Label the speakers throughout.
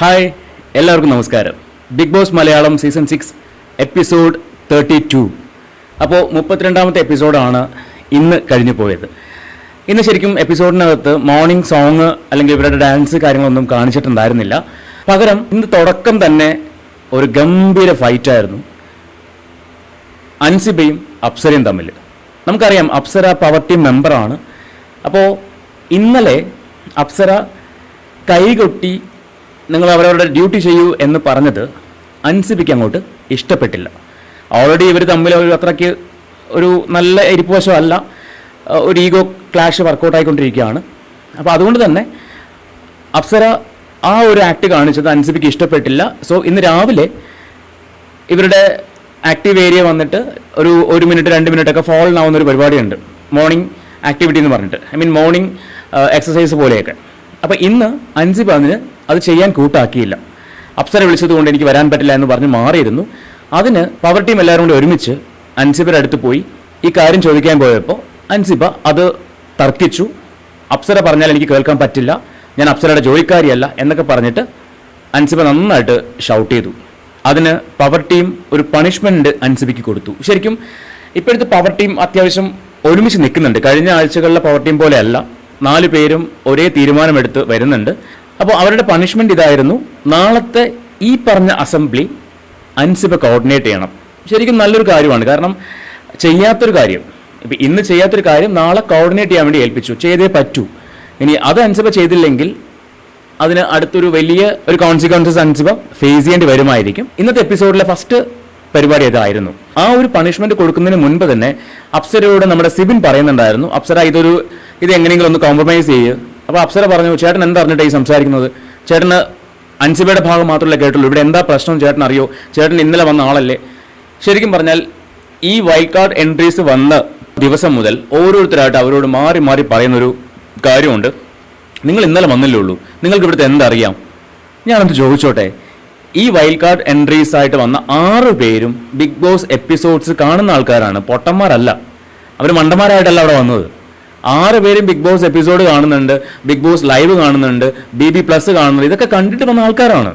Speaker 1: Hi എല്ലാവർക്കും നമസ്കാരം. Bigg Boss Malayalam season six episode thirty two അപ്പോൾ മുപ്പത്തിരണ്ടാമത്തെ എപ്പിസോഡാണ് ഇന്ന് കഴിഞ്ഞു പോയത്. ഇന്ന് ശരിക്കും എപ്പിസോഡിനകത്ത് മോർണിംഗ് സോങ് അല്ലെങ്കിൽ ഇവരുടെ ഡാൻസ് കാര്യങ്ങളൊന്നും കാണിച്ചിട്ടുണ്ടായിരുന്നില്ല. പകരം ഇന്ന് തുടക്കം തന്നെ ഒരു ഗംഭീര ഫൈറ്റായിരുന്നു അൻസിബയും അപ്സരയും തമ്മിൽ. നമുക്കറിയാം അപ്സര പവർ ടീം മെമ്പറാണ് അപ്പോൾ ഇന്നലെ അപ്സര കൈകൊട്ടി നിങ്ങൾ അവരവരുടെ ഡ്യൂട്ടി ചെയ്യൂ എന്ന് പറഞ്ഞത് അൻസിബിക്ക് അങ്ങോട്ട് ഇഷ്ടപ്പെട്ടില്ല. ഓൾറെഡി ഇവർ തമ്മിൽ ഒരു അത്രയ്ക്ക് ഒരു നല്ല ഇരിപ്പുവശമല്ല അഹ് ഒരു ഈഗോ ക്ലാഷ് വർക്കൗട്ട് ആയിക്കൊണ്ടിരിക്കുകയാണ്. അപ്പോൾ അതുകൊണ്ട് തന്നെ അപ്സര ആ ഒരു ആക്ട് കാണിച്ചത് അൻസിബിക്ക് ഇഷ്ടപ്പെട്ടില്ല. സോ ഇന്ന് രാവിലെ ഇവരുടെ ആക്റ്റീവ് ഏരിയ വന്നിട്ട് ഒരു ഒരു മിനിറ്റ് രണ്ട് മിനിറ്റ് ഒക്കെ ഫോളൻ ആവുന്ന ഒരു പരിപാടിയുണ്ട്. മോർണിംഗ് ആക്ടിവിറ്റി എന്ന് പറഞ്ഞിട്ട്. ഐ മീൻ മോർണിംഗ് എക്സസൈസ് പോലെയൊക്കെ. അപ്പോൾ ഇന്ന് അഞ്ച് പതിന് അത് ചെയ്യാൻ കൂട്ടാക്കിയില്ല. അപ്സര വിളിച്ചതുകൊണ്ട് എനിക്ക് വരാൻ പറ്റില്ല എന്ന് പറഞ്ഞ് മാറിയിരുന്നു. അതിന് പവർ ടീം എല്ലാവരും കൂടി ഒരുമിച്ച് അൻസിബയുടെ അടുത്ത് പോയി. ഈ കാര്യം ചോദിക്കാൻ പോയപ്പോൾ അൻസിബ അത് തർക്കിച്ചു. അപ്സര പറഞ്ഞാൽ എനിക്ക് കേൾക്കാൻ പറ്റില്ല. ഞാൻ അപ്സരയുടെ ജോലിക്കാരിയല്ല എന്നൊക്കെ പറഞ്ഞിട്ട് അൻസിബ നന്നായിട്ട് ഷൗട്ട് ചെയ്തു. അതിന് പവർ ടീം ഒരു പണിഷ്മെന്റ് അൻസിബിക്ക് കൊടുത്തു. ശരിക്കും ഇപ്പോഴത്തെ പവർ ടീം അത്യാവശ്യം ഒരുമിച്ച് നിൽക്കുന്നുണ്ട്. കഴിഞ്ഞ ആഴ്ചകളിലെ പവർ ടീം പോലെയല്ല നാല് പേരും ഒരേ തീരുമാനമെടുത്ത് വരുന്നുണ്ട്. അപ്പോൾ അവരുടെ പണിഷ്മെന്റ് ഇതായിരുന്നു. നാളത്തെ ഈ പറഞ്ഞ അസംബ്ലി അൻസിബ കോർഡിനേറ്റ് ചെയ്യണം. ശരിക്കും നല്ലൊരു കാര്യമാണ്. കാരണം ചെയ്യാത്തൊരു കാര്യം. ഇപ്പം ഇന്ന് ചെയ്യാത്തൊരു കാര്യം നാളെ കോർഡിനേറ്റ് ചെയ്യാൻ വേണ്ടി ഏൽപ്പിച്ചു. ചെയ്തേ പറ്റൂ. ഇനി അത് അൻസിബ ചെയ്തില്ലെങ്കിൽ അതിന് അടുത്തൊരു വലിയ ഒരു കോൺസിക്വൻസസ് അൻസിബ ഫേസ് ചെയ്യേണ്ടി വരുമായിരിക്കും. ഇന്നത്തെ എപ്പിസോഡിലെ ഫസ്റ്റ് പരിപാടി ഇതായിരുന്നു ആ ഒരു പണിഷ്മെന്റ് കൊടുക്കുന്നതിന് മുൻപ് തന്നെ അപ്സരയോട് നമ്മുടെ സിബിൻ പറയുന്നുണ്ടായിരുന്നു. അപ്സര ഇതൊരു ഇത് എങ്ങനെയെങ്കിലും ഒന്ന് കോംപ്രമൈസ് ചെയ്യുക അപ്പോൾ അപ്സര പറഞ്ഞു ചേട്ടൻ എന്താ അറിഞ്ഞിട്ട് ഈ സംസാരിക്കുന്നത്? ചേട്ടന് അൻസിബയുടെ ഭാഗം മാത്രമല്ല കേട്ടുള്ളൂ. ഇവിടെ എന്താ പ്രശ്നം ചേട്ടൻ അറിയോ? ചേട്ടൻ ഇന്നലെ വന്ന ആളല്ലേ? ശരിക്കും പറഞ്ഞാൽ ഈ വൈൽഡ് കാർഡ് എൻട്രീസ് വന്ന ദിവസം മുതൽ ഓരോരുത്തരായിട്ട് അവരോട് മാറി മാറി പറയുന്നൊരു കാര്യമുണ്ട്. നിങ്ങൾ ഇന്നലെ വന്നില്ലേ ഉള്ളൂ. നിങ്ങൾക്ക് ഇവിടുത്തെ എന്തറിയാം ഞാനൊന്ന് ചോദിച്ചോട്ടെ? ഈ വൈൽഡ് കാർഡ് എൻട്രീസ് ആയിട്ട് വന്ന ആറ് പേരും ബിഗ് ബോസ് എപ്പിസോഡ്സ് കാണുന്ന ആൾക്കാരാണ്. പൊട്ടന്മാരല്ല. അവർ മണ്ടന്മാരായിട്ടല്ല അവിടെ വന്നത്. ആറ് പേരും ബിഗ് ബോസ് എപ്പിസോഡ് കാണുന്നുണ്ട് ബിഗ് ബോസ് ലൈവ് കാണുന്നുണ്ട് ബി ബി പ്ലസ് കാണുന്നുണ്ട്. ഇതൊക്കെ കണ്ടിട്ട് വന്ന ആൾക്കാരാണ്.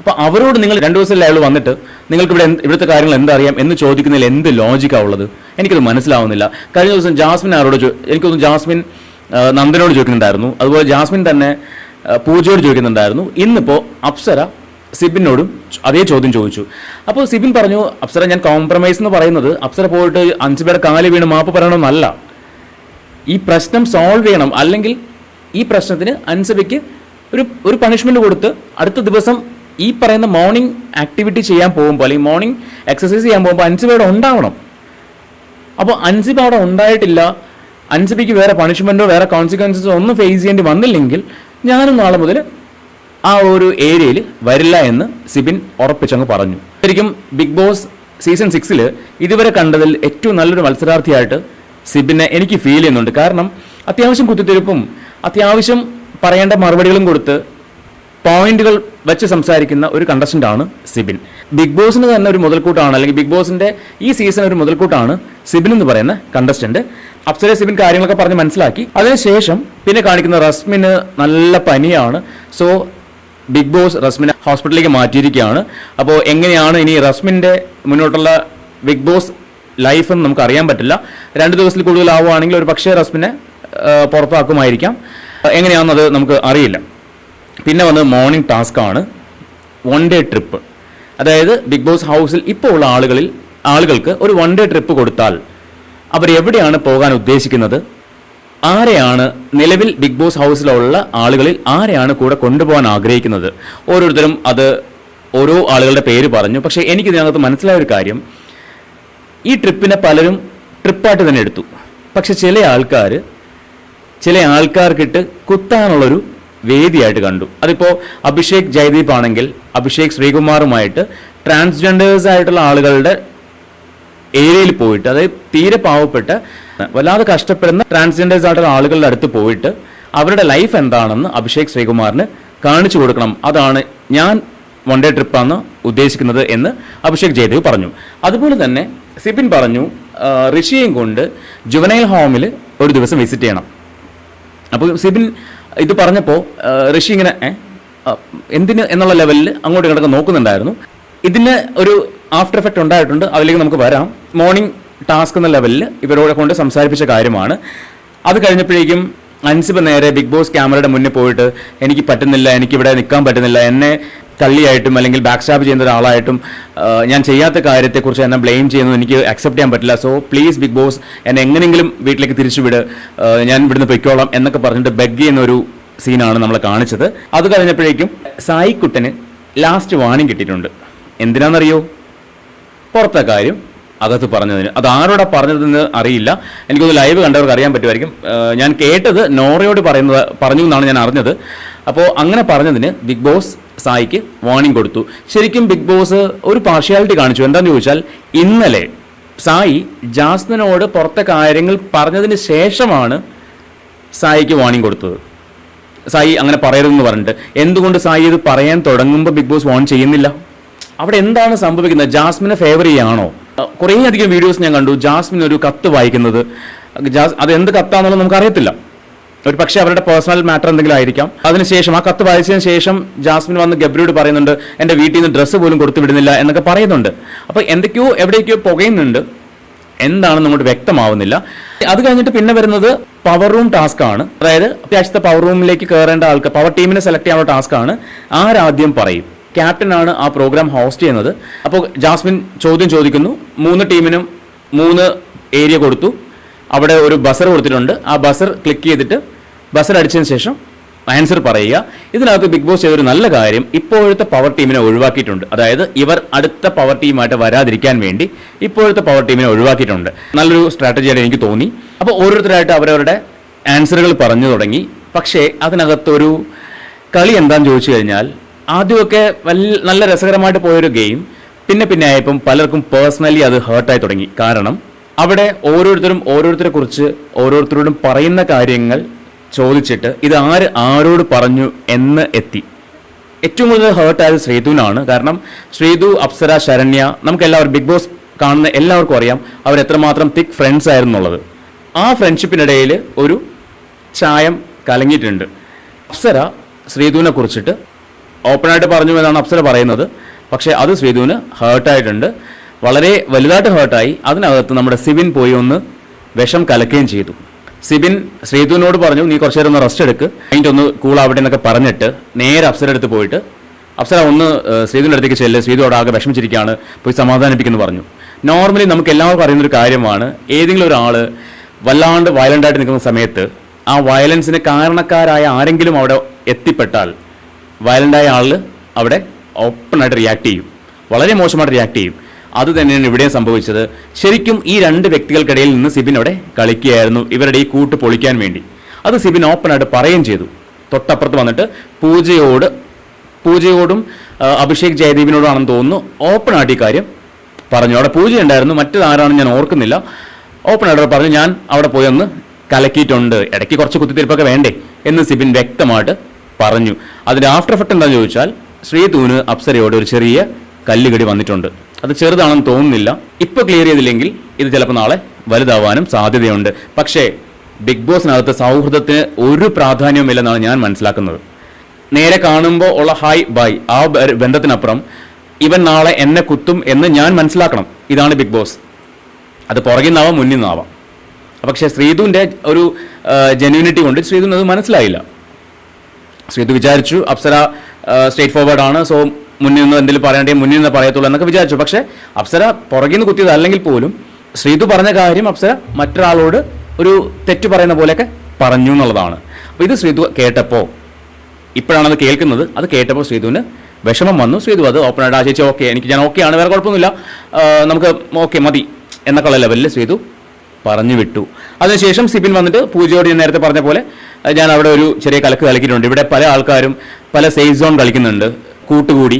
Speaker 1: അപ്പോൾ അവരോട് നിങ്ങൾ രണ്ട് ദിവസം ലൈവ് വന്നിട്ട് നിങ്ങൾക്ക് ഇവിടെ ഇവിടുത്തെ കാര്യങ്ങൾ എന്തറിയാം എന്ന് ചോദിക്കുന്നതിൽ എന്ത് ലോജിക്കാ ഉള്ളത്? എനിക്കത് മനസ്സിലാവുന്നില്ല. കഴിഞ്ഞ ദിവസം ജാസ്മിൻ ആരോട് എനിക്കൊന്ന് ജാസ്മിൻ നന്ദനോട് ചോദിക്കുന്നുണ്ടായിരുന്നു. അതുപോലെ ജാസ്മിൻ തന്നെ പൂജയോട് ചോദിക്കുന്നുണ്ടായിരുന്നു. ഇന്നിപ്പോൾ അപ്സര സിബിനോടും അതേ ചോദ്യം ചോദിച്ചു. അപ്പോൾ സിബിൻ പറഞ്ഞു അപ്സര ഞാൻ കോംപ്രമൈസ് എന്ന് പറയുന്നത് അപ്സര പോയിട്ട് അഞ്ചു പേരെ കാലി വീണ് മാപ്പ് പറയണമെന്നല്ല. ഈ പ്രശ്നം സോൾവ് ചെയ്യണം. അല്ലെങ്കിൽ ഈ പ്രശ്നത്തിന് അൻസബയ്ക്ക് ഒരു ഒരു പണിഷ്മെന്റ് കൊടുത്ത് അടുത്ത ദിവസം ഈ പറയുന്ന മോർണിംഗ് ആക്ടിവിറ്റി ചെയ്യാൻ പോകുമ്പോൾ അല്ലെങ്കിൽ മോർണിംഗ് എക്സസൈസ് ചെയ്യാൻ പോകുമ്പോൾ അൻസിബയുടെ ഉണ്ടാവണം. അപ്പോൾ അൻസിബ അവിടെ ഉണ്ടായിട്ടില്ല. അൻസിബിക്ക് വേറെ പണിഷ്മെന്റോ വേറെ കോൺസിക്വൻസസോ ഒന്നും ഫേസ് ചെയ്യേണ്ടി വന്നില്ലെങ്കിൽ ഞാനും നാളെ മുതൽ ആ ഒരു ഏരിയയിൽ വരില്ല എന്ന് സിബിൻ ഉറപ്പിച്ചങ്ങ് പറഞ്ഞു. ശരിക്കും ബിഗ് ബോസ് സീസൺ സിക്സിൽ ഇതുവരെ കണ്ടതിൽ ഏറ്റവും നല്ലൊരു മത്സരാർത്ഥിയായിട്ട് സിബിനെ എനിക്ക് ഫീൽ ചെയ്യുന്നുണ്ട്. കാരണം അത്യാവശ്യം കുത്തിത്തിരിപ്പും അത്യാവശ്യം പറയേണ്ട മറുപടികളും കൊടുത്ത് പോയിന്റുകൾ വെച്ച് സംസാരിക്കുന്ന ഒരു കണ്ടസ്റ്റന്റ് ആണ് സിബിൻ. ബിഗ് ബോസിന് തന്നെ ഒരു മുതൽക്കൂട്ടാണ് അല്ലെങ്കിൽ ബിഗ് ബോസിന്റെ ഈ സീസൺ ഒരു മുതൽക്കൂട്ടാണ് സിബിൻ എന്ന് പറയുന്ന കണ്ടസ്റ്റന്റ് അപ്സര സിബിൻ കാര്യങ്ങളൊക്കെ പറഞ്ഞ് മനസ്സിലാക്കി. അതിനുശേഷം പിന്നെ കാണിക്കുന്ന റസ്മിന് നല്ല പനിയാണ്. സോ ബിഗ് ബോസ് റസ്മിനെ ഹോസ്പിറ്റലിലേക്ക് മാറ്റിയിരിക്കുകയാണ്. അപ്പോൾ എങ്ങനെയാണ് ഇനി റസ്മിന്റെ മുന്നോട്ടുള്ള ബിഗ് ബോസ് ലൈഫ് എന്ന് നമുക്ക് അറിയാൻ പറ്റില്ല. രണ്ട് ദിവസത്തിൽ കൂടുതൽ ആവുകയാണെങ്കിൽ ഒരു പക്ഷേ റസ്മിനെ പുറത്താക്കുമായിരിക്കാം. എങ്ങനെയാണെന്നത് നമുക്ക് അറിയില്ല. പിന്നെ വന്നത് മോർണിംഗ് ടാസ്ക് ആണ്. വൺ ഡേ ട്രിപ്പ് അതായത് ബിഗ് ബോസ് ഹൗസിൽ ഇപ്പോൾ ഉള്ള ആളുകളിൽ ആളുകൾക്ക് ഒരു വൺ ഡേ ട്രിപ്പ് കൊടുത്താൽ അവർ എവിടെയാണ് പോകാൻ ഉദ്ദേശിക്കുന്നത്? ആരെയാണ് നിലവിൽ ബിഗ് ബോസ് ഹൗസിലുള്ള ആളുകളിൽ ആരെയാണ് കൂടെ കൊണ്ടുപോകാൻ ആഗ്രഹിക്കുന്നത്? ഓരോരുത്തരും അത് ഓരോ ആളുകളുടെ പേര് പറഞ്ഞു. പക്ഷേ എനിക്കിതിനകത്ത് മനസ്സിലായ ഒരു കാര്യം. ഈ ട്രിപ്പിനെ പലരും ട്രിപ്പായിട്ട് തന്നെ എടുത്തു. പക്ഷെ ചില ആൾക്കാർ ചില ആൾക്കാർക്കിട്ട് കുത്താനുള്ളൊരു വേദിയായിട്ട് കണ്ടു. അതിപ്പോൾ അഭിഷേക് ജയദീപ് ആണെങ്കിൽ അഭിഷേക് ശ്രീകുമാറുമായിട്ട് ട്രാൻസ്ജെൻഡേഴ്സ് ആയിട്ടുള്ള ആളുകളുടെ ഏരിയയിൽ പോയിട്ട് അതായത് തീരെ പാവപ്പെട്ട വല്ലാതെ കഷ്ടപ്പെടുന്ന ട്രാൻസ്ജെൻഡേഴ്സ് ആയിട്ടുള്ള ആളുകളുടെ അടുത്ത് പോയിട്ട് അവരുടെ ലൈഫ് എന്താണെന്ന് അഭിഷേക് ശ്രീകുമാറിന് കാണിച്ചു കൊടുക്കണം. അതാണ് ഞാൻ വൺ ഡേ ട്രിപ്പാണ് ഉദ്ദേശിക്കുന്നത് എന്ന് അഭിഷേക് ജയദേവ് പറഞ്ഞു. അതുപോലെ തന്നെ സിബിൻ പറഞ്ഞു ഋഷിയെയും കൊണ്ട് ജുവനൈൽ ഹോമിൽ ഒരു ദിവസം വിസിറ്റ് ചെയ്യണം. അപ്പോൾ സിബിൻ ഇത് പറഞ്ഞപ്പോൾ ഋഷി ഇങ്ങനെ എന്തിന് എന്നുള്ള ലെവലിൽ അങ്ങോട്ടും ഇങ്ങോട്ടൊക്കെ നോക്കുന്നുണ്ടായിരുന്നു. ഇതിന് ഒരു ആഫ്റ്റർ എഫക്റ്റ് ഉണ്ടായിട്ടുണ്ട് അതിലേക്ക് നമുക്ക് വരാം. മോർണിംഗ് ടാസ്ക് എന്ന ലെവലിൽ ഇവരോടെ കൊണ്ട് സംസാരിപ്പിച്ച കാര്യമാണ്. അത് കഴിഞ്ഞപ്പോഴേക്കും അൻസിബ് നേരെ ബിഗ് ബോസ് ക്യാമറയുടെ മുന്നിൽ പോയിട്ട് എനിക്ക് പറ്റുന്നില്ല എനിക്കിവിടെ നിൽക്കാൻ പറ്റുന്നില്ല എന്നെ തള്ളിയായിട്ടും അല്ലെങ്കിൽ ബാക്ക് സ്റ്റാപ്പ് ചെയ്യുന്ന ഒരാളായിട്ടും ഞാൻ ചെയ്യാത്ത കാര്യത്തെക്കുറിച്ച് എന്നെ ബ്ലെയിം ചെയ്യുന്നത് എനിക്ക് അക്സെപ്റ്റ് ചെയ്യാൻ പറ്റില്ല. സോ പ്ലീസ് ബിഗ് ബോസ് എന്നെ എങ്ങനെയെങ്കിലും വീട്ടിലേക്ക് തിരിച്ചു വിട്. ഞാൻ ഇവിടുന്ന് പൊയ്ക്കോളാം എന്നൊക്കെ പറഞ്ഞിട്ട് ബെഗ് ചെയ്യുന്നൊരു സീനാണ് നമ്മൾ കാണിച്ചത്. അത് കഴിഞ്ഞപ്പോഴേക്കും സായിക്കുട്ടന് ലാസ്റ്റ് വാണിംഗ് കിട്ടിയിട്ടുണ്ട്. എന്തിനാണെന്നറിയോ? പുറത്തെ കാര്യം അകത്ത് പറഞ്ഞതിന്. അത് ആരോടാ പറഞ്ഞതെന്ന് അറിയില്ല. എനിക്കൊന്ന് ലൈവ് കണ്ടവർക്ക് അറിയാൻ പറ്റുമായിരിക്കും. ഞാൻ കേട്ടത് നോറയോട് പറയുന്നത് പറഞ്ഞു എന്നാണ് ഞാൻ അറിഞ്ഞത്. അപ്പോൾ അങ്ങനെ പറഞ്ഞതിന് ബിഗ് ബോസ് സായിക്ക് വാർണിംഗ് കൊടുത്തു. ശരിക്കും ബിഗ് ബോസ് ഒരു പാർഷ്യാലിറ്റി കാണിച്ചു. എന്താണെന്ന് ചോദിച്ചാൽ ഇന്നലെ സായി ജാസ്മിനോട് പുറത്തെ കാര്യങ്ങൾ പറഞ്ഞതിന് ശേഷമാണ് സായിക്ക് വാർണിംഗ് കൊടുത്തത്. സായി അങ്ങനെ പറയരുതെന്ന് പറഞ്ഞിട്ട്. എന്തുകൊണ്ട് സായി ഇത് പറയാൻ തുടങ്ങുമ്പോൾ ബിഗ് ബോസ് വാൺ ചെയ്യുന്നില്ല? അവിടെ എന്താണ് സംഭവിക്കുന്നത്? ജാസ്മിനെ ഫേവർ ചെയ്യാണോ? കുറേയധികം വീഡിയോസ് ഞാൻ കണ്ടു. ജാസ്മിൻ ഒരു കത്ത് വായിക്കുന്നത്. ജാസ് അത് എന്ത് കത്താന്നുള്ളത് നമുക്ക് അറിയത്തില്ല ഒരു പക്ഷേ അവരുടെ പേഴ്സണൽ മാറ്റർ എന്തെങ്കിലും ആയിരിക്കാം. അതിനുശേഷം ആ കത്ത് വായിച്ചതിന് ശേഷം ജാസ്മിൻ വന്ന് ഗബ്രിയോട് പറയുന്നുണ്ട് എന്റെ വീട്ടിൽ നിന്ന് ഡ്രസ്സ് പോലും കൊടുത്തു വിടുന്നില്ല എന്നൊക്കെ പറയുന്നുണ്ട്. അപ്പോൾ എന്തൊക്കെയോ എവിടേക്കോ പുകയുന്നുണ്ട്. എന്താണെന്ന് അങ്ങോട്ട് വ്യക്തമാവുന്നില്ല. അത് കഴിഞ്ഞിട്ട് പിന്നെ വരുന്നത് പവർ റൂം ടാസ്ക് ആണ്. അതായത് അത്യാവശ്യത്തെ പവർ റൂമിലേക്ക് കയറേണ്ട ആൾക്ക് പവർ ടീമിനെ സെലക്ട് ചെയ്യാനുള്ള ടാസ്ക് ആണ്. ആരാദ്യം പറയും? ക്യാപ്റ്റൻ ആണ് ആ പ്രോഗ്രാം ഹോസ്റ്റ് ചെയ്യുന്നത്. അപ്പോൾ ജാസ്മിൻ ചോദ്യം ചോദിക്കുന്നു. മൂന്ന് ടീമിനും മൂന്ന് ഏരിയ കൊടുത്തു. അവിടെ ഒരു ബസർ കൊടുത്തിട്ടുണ്ട്. ആ ബസർ ക്ലിക്ക് ചെയ്തിട്ട് ബസർ അടിച്ചതിന് ശേഷം ആൻസർ പറയുക. ഇതിനകത്ത് ബിഗ് ബോസ് ചെയ്തൊരു നല്ല കാര്യം ഇപ്പോഴത്തെ പവർ ടീമിനെ ഒഴിവാക്കിയിട്ടുണ്ട്. അതായത് ഇവർ അടുത്ത പവർ ടീമായിട്ട് വരാതിരിക്കാൻ വേണ്ടി ഇപ്പോഴത്തെ പവർ ടീമിനെ ഒഴിവാക്കിയിട്ടുണ്ട്. നല്ലൊരു സ്ട്രാറ്റജിയായിട്ട് എനിക്ക് തോന്നി. അപ്പോൾ ഓരോരുത്തരായിട്ട് അവരവരുടെ ആൻസറുകൾ പറഞ്ഞു തുടങ്ങി. പക്ഷേ അതിനകത്തൊരു കളി എന്താണെന്ന് ചോദിച്ചു കഴിഞ്ഞാൽ ആദ്യമൊക്കെ നല്ല രസകരമായിട്ട് പോയൊരു ഗെയിം പിന്നെ പിന്നെ ആയപ്പം പലർക്കും പേഴ്സണലി അത് ഹേർട്ടായി തുടങ്ങി. കാരണം അവിടെ ഓരോരുത്തരും ഓരോരുത്തരെ കുറിച്ച് ഓരോരുത്തരോടും പറയുന്ന കാര്യങ്ങൾ ചോദിച്ചിട്ട് ഇത് ആര് ആരോട് പറഞ്ഞു എന്ന് എത്തി. ഏറ്റവും കൂടുതൽ ഹേർട്ടായത് ശ്രീതുവിനാണ് കാരണം ശ്രീധു അപ്സര ശരണ്യ നമുക്ക് എല്ലാവരും ബിഗ് ബോസ് കാണുന്ന എല്ലാവർക്കും അറിയാം അവർ എത്രമാത്രം തിക് ഫ്രണ്ട്സ് ആയിരുന്നു ഉള്ളത് ആ ഫ്രണ്ട്ഷിപ്പിനിടയിൽ ഒരു ചായം കലങ്ങിയിട്ടുണ്ട്. അപ്സര ശ്രീധുവിനെ കുറിച്ചിട്ട് ഓപ്പണായിട്ട് പറഞ്ഞു എന്നാണ് അപ്സര പറയുന്നത്. പക്ഷേ അത് ശ്രീധുവിന് ഹേർട്ടായിട്ടുണ്ട് വളരെ വലുതായിട്ട് ഹേർട്ടായി അതിനകത്ത് നമ്മുടെ സിവിൻ പോയി ഒന്ന് വിഷം കലക്കുകയും ചെയ്തു. സിബിൻ ശ്രീധുവിനോട് പറഞ്ഞു നീ കുറച്ചു നേരം ഒന്ന് റെസ്റ്റ് എടുക്ക്. അതിന്റെ ഒന്ന് കൂളാവട്ടെ എന്നൊക്കെ പറഞ്ഞിട്ട് നേരെ അപ്സര അടുത്ത് പോയിട്ട് അപ്സര ഒന്ന് ശ്രീതുവിന്റെ അടുത്തേക്ക് ചെല്ല്. ശ്രീധുവോട് ആകെ വിഷമിച്ചിരിക്കുകയാണ്. പോയി സമാധാനിപ്പിക്കുന്നു പറഞ്ഞു. നോർമലി നമുക്ക് എല്ലാവർക്കും അറിയുന്നൊരു കാര്യമാണ് ഏതെങ്കിലും ഒരാൾ വല്ലാണ്ട് വയലന്റ് ആയിട്ട് നിൽക്കുന്ന സമയത്ത് ആ വയലൻസിന് കാരണക്കാരായ ആരെങ്കിലും അവിടെ എത്തിപ്പെട്ടാൽ വയലന്റായ ആൾ അവിടെ ഓപ്പണായിട്ട് റിയാക്ട് ചെയ്യും. വളരെ മോശമായിട്ട് റിയാക്ട് ചെയ്യും. അത് തന്നെയാണ് ഇവിടെയും സംഭവിച്ചത്. ശരിക്കും ഈ രണ്ട് വ്യക്തികൾക്കിടയിൽ നിന്ന് സിബിൻ അവിടെ കളിക്കുകയായിരുന്നു. ഇവരുടെ ഈ കൂട്ട് പൊളിക്കാൻ വേണ്ടി. അത് സിബിൻ ഓപ്പണായിട്ട് പറയുകയും ചെയ്തു. തൊട്ടപ്പുറത്ത് വന്നിട്ട് പൂജയോട് പൂജയോടും അഭിഷേക് ജയദീപിനോടാണെന്ന് തോന്നുന്നു ഓപ്പണായിട്ട് ഈ കാര്യം പറഞ്ഞു. അവിടെ പൂജ ഉണ്ടായിരുന്നു. മറ്റേതാരാണെന്ന് ഞാൻ ഓർക്കുന്നില്ല. ഓപ്പണായിട്ട് പറഞ്ഞു ഞാൻ അവിടെ പോയി ഒന്ന് കലക്കിയിട്ടുണ്ട്. ഇടയ്ക്ക് കുറച്ച് കുത്തിത്തിരിപ്പൊക്കെ വേണ്ടേ? എന്ന് സിബിൻ വ്യക്തമായിട്ട് പറഞ്ഞു. അതിന്റെ ആഫ്റ്റർ എഫക്റ്റ് എന്താണെന്ന് ചോദിച്ചാൽ ശ്രീതൂന് അപ്സരയോട് ഒരു ചെറിയ കല്ലുകടി വന്നിട്ടുണ്ട്. അത് ചെറുതാണെന്ന് തോന്നുന്നില്ല. ഇപ്പൊ ക്ലിയർ ചെയ്തില്ലെങ്കിൽ ഇത് ചിലപ്പോൾ നാളെ വലുതാവാനും സാധ്യതയുണ്ട്. പക്ഷേ ബിഗ് ബോസിനകത്ത് സൗഹൃദത്തിന് ഒരു പ്രാധാന്യവുമില്ലെന്നാണ് ഞാൻ മനസ്സിലാക്കുന്നത്. നേരെ കാണുമ്പോൾ ഉള്ള ഹായ് ബൈ ആ ബന്ധത്തിനപ്പുറം ഇവൻ നാളെ എന്നെ കുത്തും എന്ന് ഞാൻ മനസ്സിലാക്കണം. ഇതാണ് ബിഗ് ബോസ് അത് പുറകിൽ നിന്നാവാം മുന്നിൽ നിന്നാവാം. പക്ഷേ ശ്രീധുവിന്റെ ഒരു ജെന്യൂനിറ്റി കൊണ്ട് ശ്രീധുവിന് അത് മനസ്സിലായില്ല. ശ്രീധു വിചാരിച്ചു അപ്സര സ്ട്രേറ്റ് ഫോർവേഡ് ആണ്. സോ മുന്നിൽ നിന്ന് എന്തെങ്കിലും പറയണ്ടേ മുന്നിൽ നിന്ന് പറയത്തുള്ളൂ എന്നൊക്കെ വിചാരിച്ചു. പക്ഷേ അപ്സര പുറകിൽ നിന്ന് കുത്തിയത് അല്ലെങ്കിൽ പോലും ശ്രീതു പറഞ്ഞ കാര്യം അപ്സര മറ്റൊരാളോട് ഒരു തെറ്റ് പറയുന്ന പോലെയൊക്കെ പറഞ്ഞു എന്നുള്ളതാണ്. അപ്പോൾ ഇത് ശ്രീതു കേട്ടപ്പോൾ ഇപ്പോഴാണ് അത് കേൾക്കുന്നത്. അത് കേട്ടപ്പോൾ ശ്രീതുവിന് വിഷമം വന്നു. ശ്രീതു അത് ഓപ്പണായിട്ട് ആ ചേച്ചി ഓക്കെ എനിക്ക് ഞാൻ ഓക്കെ ആണ് വേറെ കുഴപ്പമൊന്നുമില്ല. നമുക്ക് ഓക്കെ മതി. എന്നൊക്കെയുള്ള ലെവലിൽ ശ്രീതു പറഞ്ഞു വിട്ടു. അതിനുശേഷം സിബിൻ വന്നിട്ട് പൂജയോട് ഞാൻ നേരത്തെ പറഞ്ഞ പോലെ ഞാൻ അവിടെ ഒരു ചെറിയ കലക്ക് കളിക്കുന്നുണ്ട്. ഇവിടെ പല ആൾക്കാരും പല സേഫ് സോൺ കളിക്കുന്നുണ്ട്. കൂട്ടുകൂടി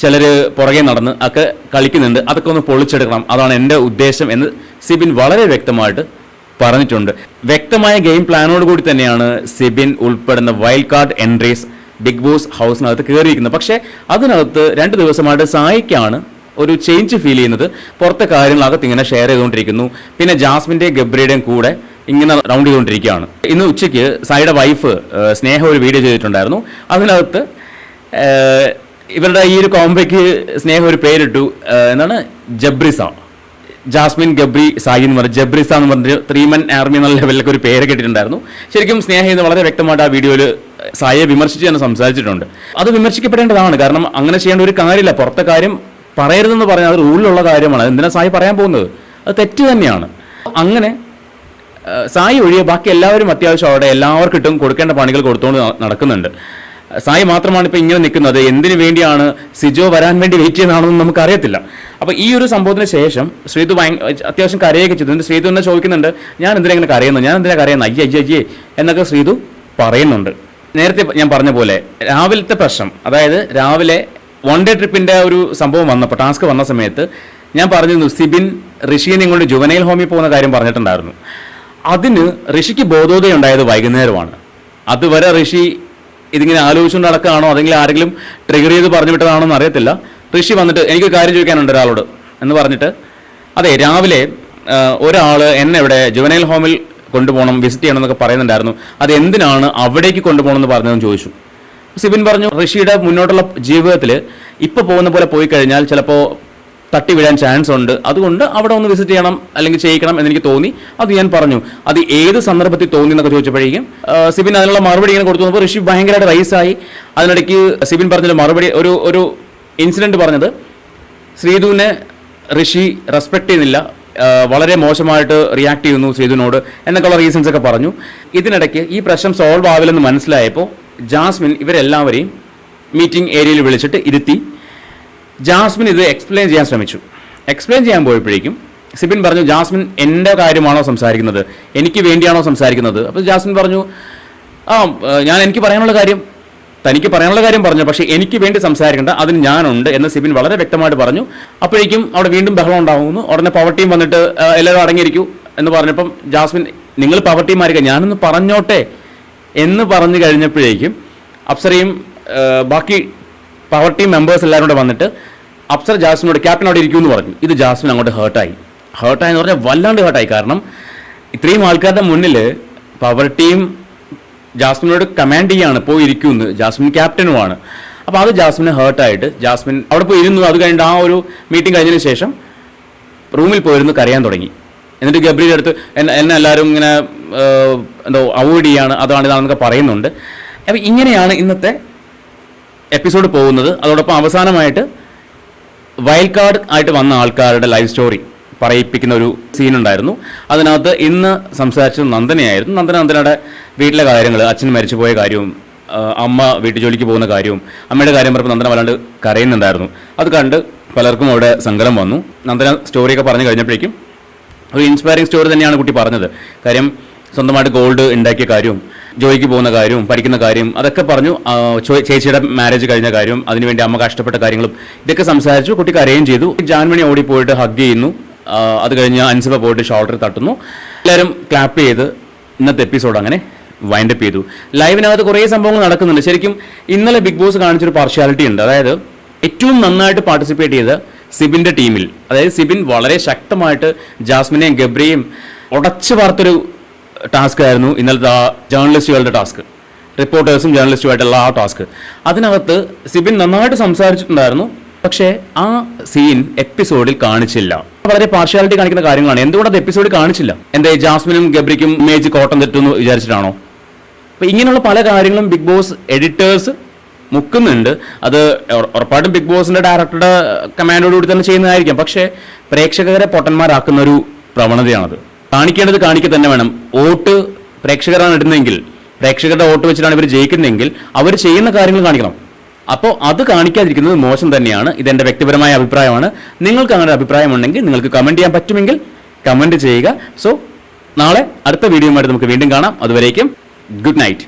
Speaker 1: ചിലർ പുറകെ നടന്ന് ഒക്കെ കളിക്കുന്നുണ്ട്. അതൊക്കെ ഒന്ന് പൊളിച്ചെടുക്കണം. അതാണ് എന്റെ ഉദ്ദേശം എന്ന് സിബിൻ വളരെ വ്യക്തമായിട്ട് പറഞ്ഞിട്ടുണ്ട്. വ്യക്തമായ ഗെയിം പ്ലാനോട് കൂടി തന്നെയാണ് സിബിൻ ഉൾപ്പെടുന്ന wild card entries Bigg Boss ഹൗസിനകത്ത് കയറിയിരിക്കുന്നത്. പക്ഷേ അതിനകത്ത് രണ്ട് ദിവസമായിട്ട് സായിക്കാണ് ഒരു ചേഞ്ച് ഫീൽ ചെയ്യുന്നത്. പുറത്തെ കാര്യങ്ങളകത്ത് ഇങ്ങനെ ഷെയർ ചെയ്തുകൊണ്ടിരിക്കുന്നു. പിന്നെ ജാസ്മിന്റെ ഗബ്രിയുടെയും കൂടെ ഇങ്ങനെ റൗണ്ട് ചെയ്തുകൊണ്ടിരിക്കുകയാണ്. ഇന്ന് ഉച്ചയ്ക്ക് സായിയുടെ വൈഫ് സ്നേഹ ഒരു വീഡിയോ ചെയ്തിട്ടുണ്ടായിരുന്നു. അതിനകത്ത് ഇവരുടെ ഈ ഒരു കോംബോയ്ക്ക് സ്നേഹം ഒരു പേരിട്ടു എന്താണ് ജബ്രിസ. ജാസ്മിൻ ഗബ്രി സായി എന്ന് പറഞ്ഞ ജബ്രിസ എന്ന് പറഞ്ഞ ത്രീ മൻ ആർമി എന്ന ലെവലിലൊക്കെ ഒരു പേര് കേട്ടിട്ടുണ്ടായിരുന്നു. ശരിക്കും സ്നേഹ എന്ന് വളരെ വ്യക്തമായിട്ട് ആ വീഡിയോയിൽ സായിയെ വിമർശിച്ച് തന്നെ സംസാരിച്ചിട്ടുണ്ട്. അത് വിമർശിക്കപ്പെടേണ്ടതാണ് കാരണം അങ്ങനെ ചെയ്യേണ്ട ഒരു കാര്യമില്ല. പുറത്തെ കാര്യം പറയരുതെന്ന് പറഞ്ഞാൽ അത് റൂളിലുള്ള കാര്യമാണ്. എന്തിനാ സായി പറയാൻ പോകുന്നത്? അത് തെറ്റ് തന്നെയാണ്. അങ്ങനെ സായി ഒഴികെ ബാക്കി എല്ലാവരും അത്യാവശ്യം അവിടെ എല്ലാവർക്കിട്ടും കൊടുക്കേണ്ട പണികൾ കൊടുത്തുകൊണ്ട് നടക്കുന്നുണ്ട്. സായി മാത്രമാണ് ഇപ്പോൾ ഇങ്ങനെ നിൽക്കുന്നത്. എന്തിനു വേണ്ടിയാണ് സിജോ വരാൻ വേണ്ടി വെയിറ്റ് ചെയ്യുന്നതാണെന്ന് നമുക്ക് അറിയത്തില്ല അപ്പോൾ ഈ ഒരു സംഭവത്തിന് ശേഷം ശ്രീതു അത്യാവശ്യം കരയൊക്കെ ചെയ്തു. എന്നിട്ട് ശ്രീതു എന്നെ ചോദിക്കുന്നുണ്ട് ഞാൻ എന്തിനാ ഇങ്ങനെ കരയുന്നു? ഞാൻ എന്തിനാ കരയുന്നു? അയ്യേ അയ്യേ അയ്യേ എന്നൊക്കെ ശ്രീതു പറയുന്നുണ്ട്. നേരത്തെ ഞാൻ പറഞ്ഞ പോലെ രാവിലത്തെ പ്രശ്നം അതായത് രാവിലെ വൺ ഡേ ട്രിപ്പിന്റെ ഒരു സംഭവം വന്നപ്പോൾ ടാസ്ക് വന്ന സമയത്ത് ഞാൻ പറഞ്ഞിരുന്നു സിബിൻ ഋഷിയെ കൊണ്ട് ജുവനൈൽ ഹോമിൽ പോകുന്ന കാര്യം പറഞ്ഞിട്ടുണ്ടായിരുന്നു. അതിന് ഋഷിക്ക് ബോധോദയം ഉണ്ടായത് വൈകുന്നേരമാണ്. അതുവരെ ഋഷി ഇതിങ്ങനെ ആലോചിച്ചുകൊണ്ട് നടക്കുകയാണോ? അതെങ്കിലും ആരെങ്കിലും ട്രിഗർ ചെയ്ത് പറഞ്ഞു വിട്ടതാണോ എന്ന് അറിയത്തില്ല. ഋഷി വന്നിട്ട് എനിക്ക് കാര്യം ചോദിക്കാനുണ്ട് ഒരാളോട് എന്ന് പറഞ്ഞിട്ട്. അതെ രാവിലെ ഒരാൾ എന്നെ ഇവിടെ ജുവനൈൽ ഹോമിൽ കൊണ്ടുപോകണം വിസിറ്റ് ചെയ്യണം എന്നൊക്കെ പറയുന്നുണ്ടായിരുന്നു. അത് എന്തിനാണ് അവിടേക്ക് കൊണ്ടുപോകണം എന്ന് പറഞ്ഞതെന്ന് ചോദിച്ചു. സിബിൻ പറഞ്ഞു ഋഷിയുടെ മുന്നോട്ടുള്ള ജീവിതത്തിൽ ഇപ്പോൾ പോകുന്ന പോലെ പോയി കഴിഞ്ഞാൽ ചിലപ്പോൾ തട്ടി വീഴാൻ ചാൻസ് ഉണ്ട്. അതുകൊണ്ട് അവിടെ ഒന്ന് വിസിറ്റ് ചെയ്യണം അല്ലെങ്കിൽ ചെയ്യിക്കണം എന്ന് എനിക്ക് തോന്നി. അത് ഞാൻ പറഞ്ഞു. അത് ഏത് സന്ദർഭത്തിൽ തോന്നി എന്നൊക്കെ ചോദിച്ചപ്പോഴേക്കും സിബിൻ അതിനുള്ള മറുപടി ഇങ്ങനെ കൊടുത്തു. നോക്കുമ്പോൾ ഋഷി ഭയങ്കരമായിട്ട് റൈസായി അതിനിടയ്ക്ക് സിബിൻ പറഞ്ഞൊരു മറുപടി ഒരു ഒരു ഇൻസിഡന്റ് പറഞ്ഞത്. ശ്രീധുവിനെ ഋഷി റെസ്പെക്ട് ചെയ്യുന്നില്ല. വളരെ മോശമായിട്ട് റിയാക്ട് ചെയ്യുന്നു ശ്രീധുവിനോട് എന്നൊക്കെയുള്ള റീസൺസ് ഒക്കെ പറഞ്ഞു. ഇതിനിടയ്ക്ക് ഈ പ്രശ്നം സോൾവ് ആവില്ലെന്ന് മനസ്സിലായപ്പോൾ ജാസ്മിൻ ഇവരെല്ലാവരെയും മീറ്റിംഗ് ഏരിയയിൽ വിളിച്ചിട്ട് ഇരുത്തി. ജാസ്മിൻ ഇത് എക്സ്പ്ലെയിൻ ചെയ്യാൻ ശ്രമിച്ചു. എക്സ്പ്ലെയിൻ ചെയ്യാൻ പോയപ്പോഴേക്കും സിബിൻ പറഞ്ഞു ജാസ്മിൻ എന്റെ കാര്യമാണോ സംസാരിക്കുന്നത്? എനിക്ക് വേണ്ടിയാണോ സംസാരിക്കുന്നത്? അപ്പോൾ ജാസ്മിൻ പറഞ്ഞു ആ ഞാൻ എനിക്ക് പറയാനുള്ള കാര്യം തനിക്ക് പറയാനുള്ള കാര്യം പറഞ്ഞു പക്ഷേ എനിക്ക് വേണ്ടി സംസാരിക്കേണ്ട അതിന് ഞാനുണ്ട് എന്ന് സിബിൻ വളരെ വ്യക്തമായിട്ട് പറഞ്ഞു. അപ്പോഴേക്കും അവിടെ വീണ്ടും ബഹളം ഉണ്ടാകുന്നു ഉടനെ പവർ ടീം വന്നിട്ട് എല്ലാവരും അടങ്ങിയിരിക്കൂ എന്ന് പറഞ്ഞപ്പം ജാസ്മിൻ നിങ്ങൾ പവർ ടീം ആയിരിക്കാം ഞാനൊന്ന് പറഞ്ഞോട്ടെ എന്ന് പറഞ്ഞു കഴിഞ്ഞപ്പോഴേക്കും അപ്സരയും ബാക്കി പവർ ടീം മെമ്പേഴ്സ് എല്ലാവരും കൂടെ വന്നിട്ട് അപ്സർ ജാസ്മിനോട് ക്യാപ്റ്റൻ അവിടെ ഇരിക്കുമെന്ന് പറഞ്ഞു. ഇത് ജാസ്മിൻ അങ്ങോട്ട് ഹേർട്ടായി ഹേർട്ടായി എന്ന് പറഞ്ഞാൽ വല്ലാണ്ട് ഹേർട്ടായി കാരണം ഇത്രയും ആൾക്കാരുടെ മുന്നിൽ പവർ ടീം ജാസ്മിനോട് കമാൻഡ് ചെയ്യാണ് പോയി ഇരിക്കുമെന്ന് ജാസ്മിൻ ക്യാപ്റ്റനുമാണ് അപ്പോൾ അത് ജാസ്മിന് ഹേർട്ടായിട്ട് ജാസ്മിൻ അവിടെ പോയി ഇരുന്നു. അത് കഴിഞ്ഞിട്ട് ആ ഒരു മീറ്റിംഗ് കഴിഞ്ഞതിന് ശേഷം റൂമിൽ പോയിരുന്നു കരയാൻ തുടങ്ങി. എന്നിട്ട് ഗബ്രിയുടെ അടുത്ത് എന്നെ എല്ലാവരും ഇങ്ങനെ എന്തോ അവോയ്ഡ് ചെയ്യാണ് അതാണ് ഇതാണെന്നൊക്കെ പറയുന്നുണ്ട്. അപ്പോൾ ഇങ്ങനെയാണ് ഇന്നത്തെ എപ്പിസോഡ് പോകുന്നത്. അതോടൊപ്പം അവസാനമായിട്ട് വൈൽഡ് കാർഡ് ആയിട്ട് വന്ന ആൾക്കാരുടെ ലൈഫ് സ്റ്റോറി പറയിപ്പിക്കുന്ന ഒരു സീൻ ഉണ്ടായിരുന്നു. അതിനകത്ത് ഇന്ന് സംസാരിച്ചത് നന്ദനയായിരുന്നു നന്ദന നന്ദനയുടെ വീട്ടിലെ കാര്യങ്ങൾ അച്ഛൻ മരിച്ചുപോയ കാര്യവും അമ്മ വീട്ടു ജോലിക്ക് പോകുന്ന കാര്യവും അമ്മയുടെ കാര്യം പറഞ്ഞപ്പോൾ നന്ദന വല്ലാണ്ട് കരയുന്നുണ്ടായിരുന്നു. അത് കണ്ട് പലർക്കും അവിടെ സങ്കടം വന്നു. നന്ദന സ്റ്റോറിയൊക്കെ പറഞ്ഞു കഴിഞ്ഞപ്പോഴേക്കും ഒരു ഇൻസ്പയറിംഗ് സ്റ്റോറി തന്നെയാണ് കുട്ടി പറഞ്ഞത്. കാര്യം സ്വന്തമായിട്ട് ഗോൾഡ് ഉണ്ടാക്കിയ കാര്യവും ജോലിക്ക് പോകുന്ന കാര്യവും പഠിക്കുന്ന കാര്യം അതൊക്കെ പറഞ്ഞു ചേച്ചിയുടെ മാരേജ് കഴിഞ്ഞ കാര്യം അതിനുവേണ്ടി അമ്മ കഷ്ടപ്പെട്ട കാര്യങ്ങളും ഇതൊക്കെ സംസാരിച്ചു കുട്ടി കരയും ചെയ്തു. ജാൻമണി ഓടി പോയിട്ട് ഹഗ് ചെയ്യുന്നു. അത് കഴിഞ്ഞ് അൻസിബ പോയിട്ട് ഷോൾഡർ തട്ടുന്നു. എല്ലാവരും ക്ലാപ്പ് ചെയ്ത് ഇന്നത്തെ എപ്പിസോഡ് അങ്ങനെ വൈൻഡപ്പ് ചെയ്തു. ലൈവിനകത്ത് കുറേ സംഭവങ്ങൾ നടക്കുന്നുണ്ട്. ശരിക്കും ഇന്നലെ ബിഗ് ബോസ് കാണിച്ചൊരു പാർഷ്യാലിറ്റി ഉണ്ട്. അതായത് ഏറ്റവും നന്നായിട്ട് പാർട്ടിസിപ്പേറ്റ് ചെയ്ത സിബിന്റെ ടീമിൽ അതായത് സിബിൻ വളരെ ശക്തമായിട്ട് ജാസ്മിനെയും ഗബ്രിയും ഉടച്ചു വാർത്തൊരു ടാസ്ക് ആയിരുന്നു. ഇന്നലത്തെ ജേർണലിസ്റ്റുകളുടെ ടാസ്ക് റിപ്പോർട്ടേഴ്സും ജേർണലിസ്റ്റുമായിട്ടുള്ള ആ ടാസ്ക് അതിനകത്ത് സിബിൻ നന്നായിട്ട് സംസാരിച്ചിട്ടുണ്ടായിരുന്നു. പക്ഷേ ആ സീൻ എപ്പിസോഡിൽ കാണിച്ചില്ല. വളരെ പാർഷ്യാലിറ്റി കാണിക്കുന്ന കാര്യങ്ങളാണ്. എന്തുകൊണ്ട് അത് എപ്പിസോഡിൽ കാണിച്ചില്ല? എന്തേ ജാസ്മിനും ഗബ്രിക്കും ഇമേജ് കോട്ടം തെറ്റുമെന്ന് വിചാരിച്ചിട്ടാണോ? അപ്പം ഇങ്ങനെയുള്ള പല കാര്യങ്ങളും ബിഗ് ബോസ് എഡിറ്റേഴ്സ് മുക്കുന്നുണ്ട്. അത് ഉറ- ഉറപ്പായിട്ടും ബിഗ് ബോസിന്റെ ഡയറക്ടറുടെ കമാൻഡോടുകൂടി തന്നെ ചെയ്യുന്നതായിരിക്കാം. പക്ഷേ പ്രേക്ഷകരെ പൊട്ടന്മാരാക്കുന്ന ഒരു പ്രവണതയാണത്. കാണിക്കേണ്ടത് കാണിക്കുക തന്നെ വേണം. വോട്ട് പ്രേക്ഷകരാണ് ഇടുന്നതെങ്കിൽ പ്രേക്ഷകരുടെ വോട്ട് വെച്ചിട്ടാണ് ഇവർ ജയിക്കുന്നതെങ്കിൽ അവർ ചെയ്യുന്ന കാര്യങ്ങൾ കാണിക്കണം. അപ്പോൾ അത് കാണിക്കാതിരിക്കുന്നത് മോശം തന്നെയാണ്. ഇതെന്റെ വ്യക്തിപരമായ അഭിപ്രായമാണ്. നിങ്ങൾക്ക് അങ്ങനെ അഭിപ്രായമുണ്ടെങ്കിൽ നിങ്ങൾക്ക് കമന്റ് ചെയ്യാൻ പറ്റുമെങ്കിൽ കമന്റ് ചെയ്യുക. സോ നാളെ അടുത്ത വീഡിയോയുമായിട്ട് നമുക്ക് വീണ്ടും കാണാം. അതുവരേക്കും ഗുഡ് നൈറ്റ്